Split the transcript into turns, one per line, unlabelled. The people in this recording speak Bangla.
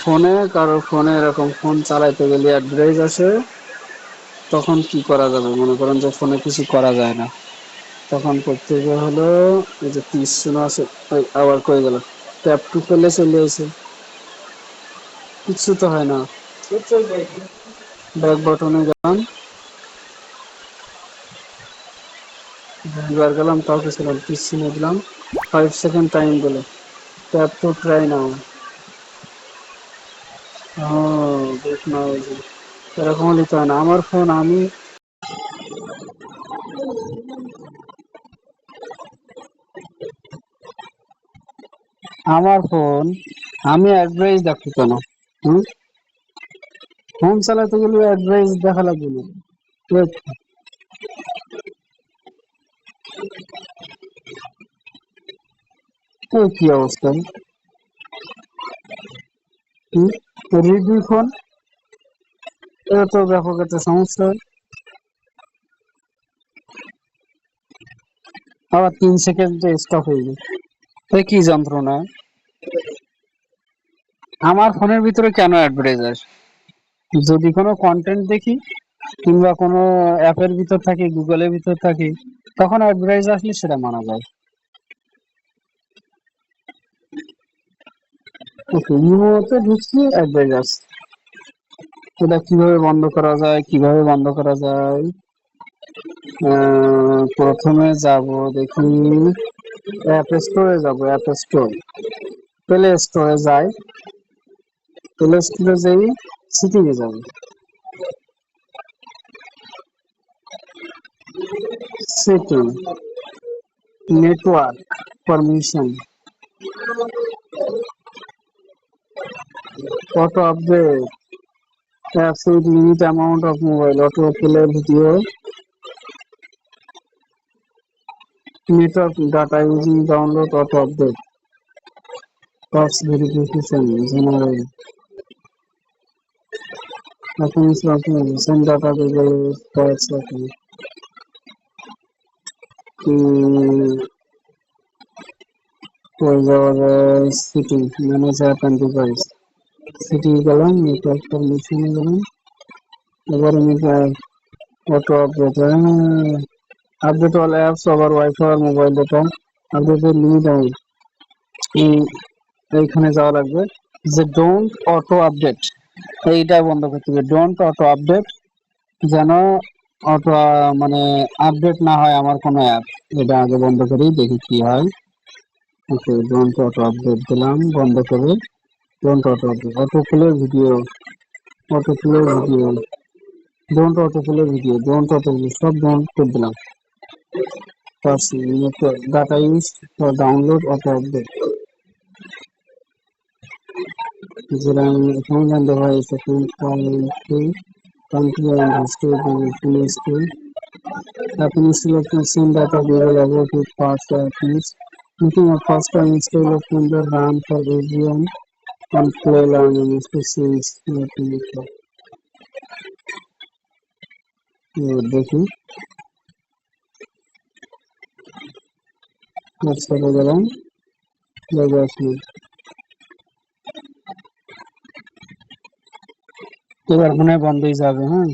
ফোনে, কারও ফোনে এরকম ফোন চালাইতে গেলে অ্যাডভার্টাইজ আসে তখন কি করা যাবে? মনে করেন যে ফোনে কিছু করা যায় না। তখন করতে গিয়ে হলো, এই যে তীর চিহ্ন আছে আবার কয়ে গেল? ট্যাপ টু করলে চলে এসে কিচ্ছু তো হয় না। ব্যাক বাটনে গেলাম। দুইবার গেলাম, তাও কিছু দিলাম। ফাইভ সেকেন্ড টাইম দিল ট্যাপ টু ট্রাই নাও ও যে এরকম নিতে হয় না আমার ফোন আমি আমার ফোন আমি অ্যাডভাইস দেখো কেন হুম ফোন চালাতে গেলে অ্যাডভাইস দেখা লাগবে না কি অবস্থা হুম রিডমি ফোন এটা তো ব্যাপক একটা সমস্যা। আবার তিন সেকেন্ডে স্টপ হয়ে যায় এ কি যন্ত্রণা? আমার ফোনের ভিতরে কেন অ্যাডভার্টাইজ যদি কোনো কন্টেন্ট দেখি, কিংবা কোনো অ্যাপের ভিতর থাকি গুগলের ভিতর থাকি, তখন অ্যাডভার্টাইজ আসলে সেটা মানা যায়। ওকে, ইমোতে ঢুকছি অ্যাডভার্টাইজ আসছে এটা কীভাবে বন্ধ করা যায়, কীভাবে বন্ধ করা যায়? প্রথমে যাব, দেখি অ্যাপ স্টোরে যাব অ্যাপ স্টোর প্লে স্টোরে যাই প্লে স্টোরে যাই সিটিংয়ে যাব। Setting network permission auto update apps with limit amount of mobile auto play video network data using download auto update tax verification general accounts optimization data google tax account Hmm, হয়ে যাওয়ার সিটি ম্যানেজ অ্যাপ অ্যান্ড ডিভাইস সিটি গেলাম নেটওয়ার্ক পারমিশনে গেলাম। এবার আমি auto update update all apps over wifi আর মোবাইল ডেটা আপডেটের লিমিট আমি এইখানে যাওয়া লাগবে। যে ডোন্ট অটো আপডেট এইটা বন্ধ করতে হবে। ডোন্ট অটো আপডেট যেন অটো মানে আপডেট না হয় আমার কোনো অ্যাপ এটা আগে বন্ধ করেই দেখি কি হয়। ওকে ডোন্ট অটো আপডেট দিলাম, বন্ধ করে। Don't auto update auto play video auto play video don't auto play video don't auto সব ডোন্ট করে দিলাম। Data use for download auto update যেরকম সংবিধান দেওয়া হয়েছে country and state and play state happiness selection send data variable about it past happiness making a first time install of folder run for AGM and play learning specials দেখি হোয়াটসঅ্যাপে গেলাম লেগে আসলো এবার মনে হয় বন্ধই যাবে হ্যাঁ